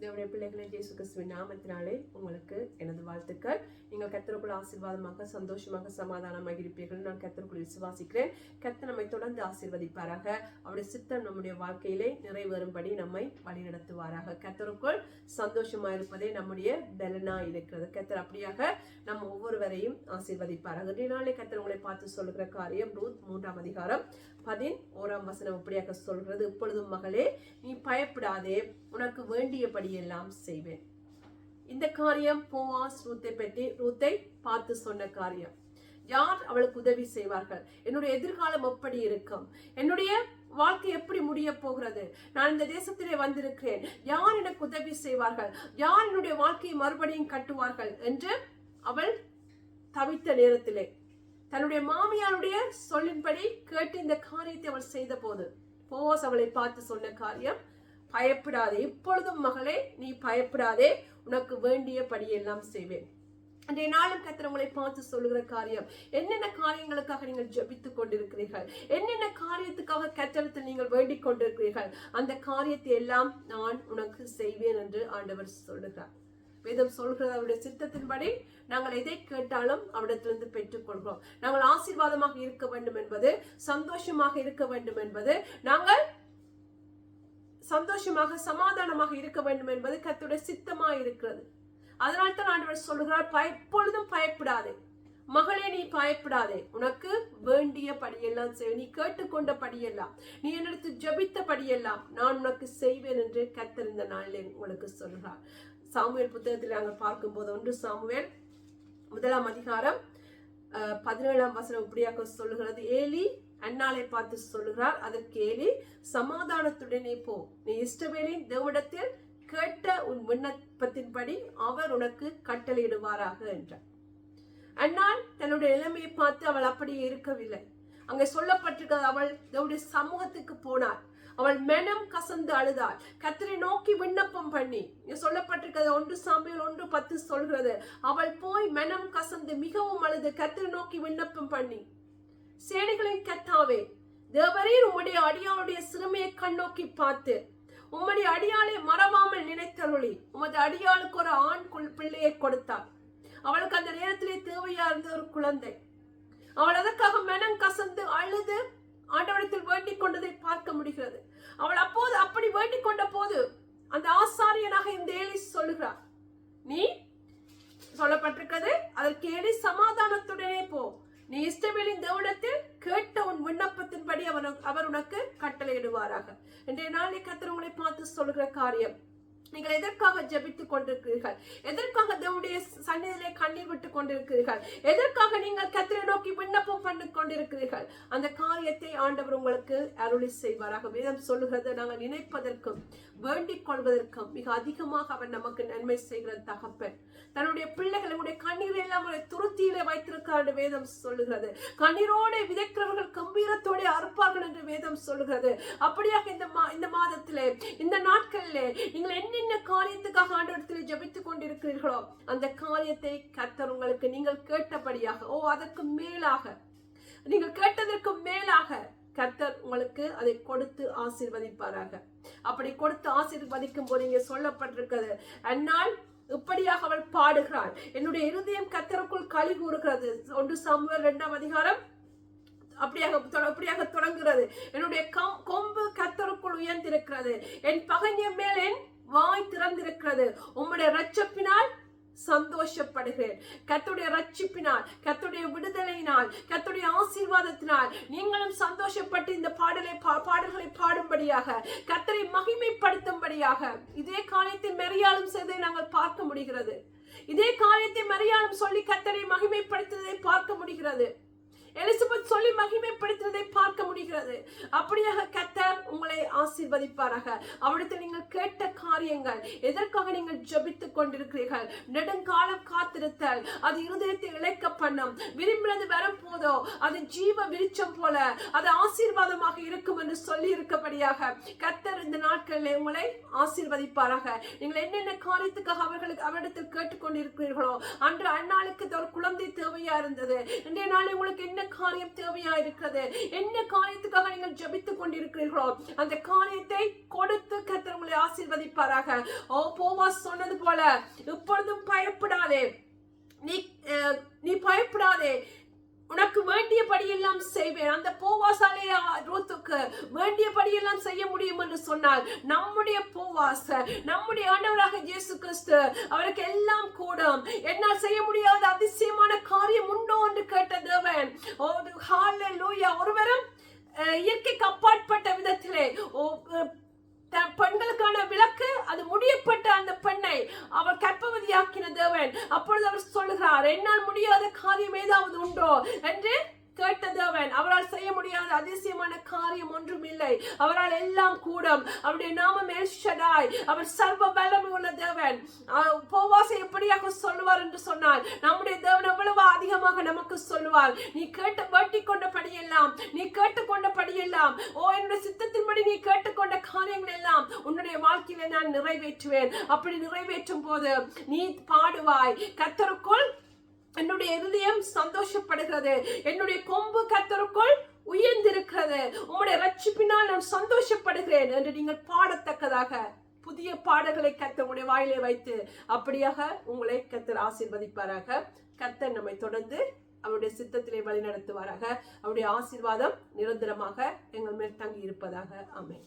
தேவனுடைய பிள்ளைகளை ஜேசு கிறிஸ்துவின் நாமத்தினாலே உங்களுக்கு எனது வாழ்த்துக்கள். நீங்கள் கத்தருக்குள் ஆசீர்வாதமாக சந்தோஷமாக சமாதானமாக இருப்பீர்கள். நான் கத்தருக்குள் விசுவாசிக்கிறேன். கத்த நம்மை தொடர்ந்து ஆசீர்வதிப்பாராக. அவருடைய சித்தம் நம்முடைய வாழ்க்கையிலே நிறைவேறும்படி நம்மை வழிநடத்துவாராக. கத்தருக்குள் சந்தோஷமா இருப்பதே நம்முடைய பலனா இருக்கிறது. கத்தர் அப்படியாக நம்ம ஒவ்வொருவரையும் ஆசீர்வதிப்பாராக. இன்றைய நாளே கத்தர் உங்களை பார்த்து சொல்கிற காரியம் ரூத் மூன்றாம் அதிகாரம் பதின் ஓராம் வசனம் இப்படியாக சொல்கிறது. இப்பொழுதும் மகளே நீ பயப்படாதே. உனக்கு வேண்டியபடி வேண்டியபடியெல்லாம் செய்வேன். இந்த காரியம் போவாஸ் ரூத்தை பற்றி ரூத்தை பார்த்து சொன்ன காரியம். யார் அவளுக்கு உதவி செய்வார்கள்? என்னுடைய எதிர்காலம் எப்படி இருக்கும்? என்னுடைய வாழ்க்கை எப்படி முடிய போகிறது? நான் இந்த தேசத்திலே வந்திருக்கிறேன். யார் எனக்கு உதவி செய்வார்கள்? யார் என்னுடைய வாழ்க்கையை மறுபடியும் கட்டுவார்கள்? என்று அவள் தவித்த நேரத்திலே தன்னுடைய மாமியாருடைய சொல்லின்படி கேட்டு இந்த காரியத்தை அவள் செய்த போது போவாஸ் அவளை பார்த்து சொன்ன காரியம் பயப்படாதே. இப்பொழுதும் மகளே நீ பயப்படாதே. உனக்கு வேண்டிய படியெல்லாம் செய்வேன். அன்றைய நாளும் கத்திர உங்களை பார்த்து சொல்லுகிற காரியம் என்னென்ன காரியங்களுக்காக நீங்கள் ஜபித்துக் கொண்டிருக்கிறீர்கள்? என்னென்ன காரியத்துக்காக கத்திரத்தில் நீங்கள் வேண்டிக் கொண்டிருக்கிறீர்கள்? அந்த காரியத்தை எல்லாம் நான் உனக்கு செய்வேன் என்று ஆண்டவர் சொல்லுகிறார். வேதம் சொல்கிறது அவருடைய சித்தத்தின்படி நாங்கள் எதை கேட்டாலும் அவரிடத்திலிருந்து பெற்றுக்கொள்கிறோம். நாங்கள் ஆசீர்வாதமாக இருக்க வேண்டும் என்பது சந்தோஷமாக இருக்க வேண்டும் என்பது நாங்கள் சந்தோஷமாக சமாதானமாக இருக்க வேண்டும் என்பது கத்துடைய சித்தமா இருக்கிறது அதனால் தான் ஆண்டவர் சொல்கிறார் பய எப்பொழுதும் பயப்படாதே. மகளே நீ பயப்படாதே. உனக்கு வேண்டிய படியெல்லாம் செய். நீ கேட்டுக்கொண்ட படியெல்லாம். நீ என்னிடத்து ஜபித்த படியெல்லாம் நான் உனக்கு செய்வேன் என்று கத்திருந்த நாளில் உங்களுக்கு சொல்கிறார் சாமுவேல் புத்தகத்தில் நாங்கள் பார்க்கும்போது ஒன்று சாமுவேல் முதலாம் அதிகாரம் பதினேழாம் வசனம் இப்படியாக சொல்லுகிறது. ஏலி அன்னாளை பார்த்து சொல்லுகிறார். அதற்கு ஏலி சமாதானத்துடனே போ. நீ இஷ்டவேலின் தேவடத்தில் கேட்ட உன் விண்ணப்பத்தின்படி அவர் உனக்கு கட்டளையிடுவாராக என்றார். அன்னாள் தன்னுடைய நிலைமையை பார்த்து அவள் அப்படியே இருக்கவில்லை. அங்கே சொல்லப்பட்டிருக்கிறது அவள் தேவனுடைய சமூகத்துக்கு போனாள். அவள் மெனம் கசந்து அழுதாள். கத்தரை நோக்கி விண்ணப்பம் பண்ணி இங்க சொல்லப்பட்டிருக்கிறது ஒன்று சாமியில் ஒன்று பத்து சொல்கிறது அவள் போய் மெனம் கசந்து மிகவும் அழுது கத்தரை நோக்கி விண்ணப்பம் பண்ணி சேனைகளின் கத்தாவே தேவரீர் உம்முடைய அடியாளுடைய சிறுமையை கண்ணோக்கி பார்த்து உம்முடைய அடியாளை மறவாமல் நினைத்தருளி. உமது அடியாளுக்கு ஒரு ஆண் குள் பிள்ளையை கொடுத்தார். அவளுக்கு அந்த நேரத்திலே தேவையா இருந்த ஒரு குழந்தை. அவள் அதற்காக மெனம் கசந்து அழுது ஆண்டவனத்தில் வேண்டிக் கொண்டதை பார்க்க முடிகிறது. அவள் அப்போது அப்படி வேண்டிக் கொண்ட போது அந்த ஆசாரியனாக இந்த ஏலி சொல்லுகிறார் நீ சொல்லப்பட்டிருக்கிறது அதற்கு ஏலி சமாதானத்துடனே போ. நீ இஷ்டவேலின் தேவனத்தில் கேட்ட உன் விண்ணப்பத்தின்படி அவன் அவர் உனக்கு கட்டளையிடுவாராக. இன்றைய நாளை கத்தர் உங்களை பார்த்து சொல்லுகிற காரியம் நீங்கள் எதற்காக ஜெபித்துக் கொண்டிருக்கிறீர்கள்? எதற்காக தேவனுடைய சன்னிதிலே கண்ணீர் விட்டுக் கொண்டிருக்கிறீர்கள்? எதற்காக நீங்கள் கத்திரை நோக்கி விண்ணப்பம் பண்ணி கொண்டிருக்கிறீர்கள்? அந்த காரியத்தை ஆண்டவர் உங்களுக்கு அருளி செய்வாராக. வேதம் சொல்லுகிறது நாங்கள் நினைப்பதற்கும் வேண்டிக் கொள்வதற்கும் மிக அதிகமாக அவர் நமக்கு நன்மை செய்கிற தகப்பன். தன்னுடைய பிள்ளைகளுடைய கண்ணீரை எல்லாம் அவரை துருத்தியிலே வைத்திருக்கிறார் என்று வேதம் சொல்லுகிறது. கண்ணீரோட விதைக்கிறவர்கள் கம்பீரத்தோட அறுப்பார்கள் என்று வேதம் சொல்லுகிறது. அப்படியாக இந்த மா இந்த மாதத்திலே இந்த நாட்களிலே நீங்கள் என்ன என்ன காரியத்துக்காக ஆண்டவரத்தில் ஜபித்துக் கொண்டிருக்கிறீர்களோ அந்த காரியத்தை கர்த்தர் உங்களுக்கு நீங்கள் கேட்டபடியாக ஓ அதற்கு மேலாக நீங்கள் கேட்டதற்கு மேலாக கர்த்தர் உங்களுக்கு அதை கொடுத்து ஆசீர்வதிப்பாராக. அப்படி கொடுத்து ஆசீர்வதிக்கும் போது இங்கே சொல்லப்பட்டிருக்கிறது அந்நாள் இப்படியாக அவள் பாடுகிறாள். என்னுடைய இருதயம் கத்தருக்குள் களி கூறுகிறது. ஒன்று சாமுவேல் இரண்டாம் அதிகாரம் அப்படியாக அப்படியாக தொடங்குகிறது. என்னுடைய கொம்பு கத்தருக்குள் உயர்ந்திருக்கிறது. என் பகைஞர் மேல் என் வாய் திறந்திருக்கிறது. உம்முடைய ரட்சப்பினால் சந்தோஷப்படுகிறேன். கத்துடைய ரட்சிப்பினால் கத்துடைய விடுதலையினால் கத்துடைய ஆசீர்வாதத்தினால் நீங்களும் சந்தோஷப்பட்டு இந்த பாடலை பா- பாடல்களை பாடும்படியாக கத்தரை மகிமைப்படுத்தும்படியாக இதே காரியத்தை மெரியாலும் செய்ததை நாங்கள் பார்க்க முடிகிறது. இதே காலத்தை மரியாளும் சொல்லி கத்தரை மகிமைப்படுத்துவதை பார்க்க முடிகிறது. எலிசபெத் சொல்லி மகிமைப்படுத்துவதை பார்க்க முடிகிறது. அப்படியாக கத்தர் ஆசீர்வதிப்பாராக அவரிடத்தில் நீங்கள் கேட்ட காரியங்கள் எதற்காக நீங்கள் ஜபித்துக் கொண்டிருக்கிறீர்கள்? நெடுங்காலம் காத்திருத்தல் அது இருதயத்தை இழைக்க பண்ணும் விரும்பினது வரும் அது ஜீவ விருச்சம் போல அது ஆசீர்வாதமாக இருக்கும் என்று சொல்லி இருக்கபடியாக கத்தர் இந்த நாட்களில் உங்களை ஆசீர்வதிப்பாராக. நீங்கள் என்னென்ன காரியத்துக்காக அவர்களுக்கு அவரிடத்தில் கேட்டுக்கொண்டிருக்கிறீர்களோ அன்று அந்நாளுக்கு ஒரு குழந்தை தேவையா இருந்தது? இன்றைய நாளில் உங்களுக்கு என்ன காரியம் தேவையா இருக்கிறது? என்ன காரியத்துக்காக நீங்கள் ஜபித்துக் கொண்டிருக்கிறீர்களோ அந்த காரியத்தை கொடுத்து கர்த்தர் உங்களை ஆசீர்வதிப்பாராக. ஓ போவா சொன்னது போல இப்பொழுதும் பயப்படாதே. நீ நீ பயப்படாதே. உனக்கு வேண்டியபடி எல்லாம் செய்வேன். அந்த போவாசாலே ரூத்துக்கு வேண்டியபடியெல்லாம் செய்ய முடியும் என்று சொன்னார். நம்முடைய போவாச நம்முடைய ஆண்டவராக இயேசு கிறிஸ்து அவருக்கு எல்லாம் கூடும். என்னால் செய்ய முடியாத அதிசயமான காரியம் உண்டோ என்று கேட்ட தேவன். ஒருவரும் இயற்கைக்கு அப்பாற்பட்ட விதத்திலே ஓ பெண்களுக்கான விளக்கு அது முடியப்பட்ட அந்த பெண்ணை அவர் கற்பவதியாக்கின தேவன். அப்பொழுது அவர் சொல்லுகிறார் என்னால் முடியாத காரியம் ஏதாவது உண்டோ? என்று கேட்ட தேவன் அவரால் செய்ய முடியாத அதிசயமான காரியம் ஒன்றும் இல்லை. அவரால் எல்லாம் கூடும். அவருடைய நாமம் எல்ஷடாய் அவர் சர்வ வல்லமை உள்ள தேவன். போவாசை எப்படியாக சொல்லுவார் என்று சொன்னால் நம்முடைய தேவன் எவ்வளவு அதிகமாக நமக்கு சொல்லுவார். நீ கேட்டு வேட்டி கொண்டபடியெல்லாம் நீ கேட்டுக்கொண்டபடியெல்லாம் ஓ என்னுடைய சித்தத்தின்படி நீ கேட்டுக்கொண்ட காரியங்கள் எல்லாம் உன்னுடைய வாழ்க்கையில நான் நிறைவேற்றுவேன். அப்படி நிறைவேற்றும் போது நீ பாடுவாய். கத்தருக்குள் என்னுடைய இருதயம் சந்தோஷப்படுகிறது. என்னுடைய கொம்பு கத்தருக்குள் உயர்ந்திருக்கிறது. உங்களுடைய ரட்சிப்பினால் நான் சந்தோஷப்படுகிறேன் என்று நீங்கள் பாடத்தக்கதாக புதிய பாடல்களை கத்த உங்களுடைய வாயிலே வைத்து அப்படியாக உங்களை கத்தர் ஆசிர்வதிப்பாராக. கத்தர் நம்மை தொடர்ந்து அவருடைய சித்தத்திலே வழி நடத்துவாராக அவருடைய ஆசீர்வாதம் நிரந்தரமாக எங்கள் மேல் தங்கி இருப்பதாக ஆமென்.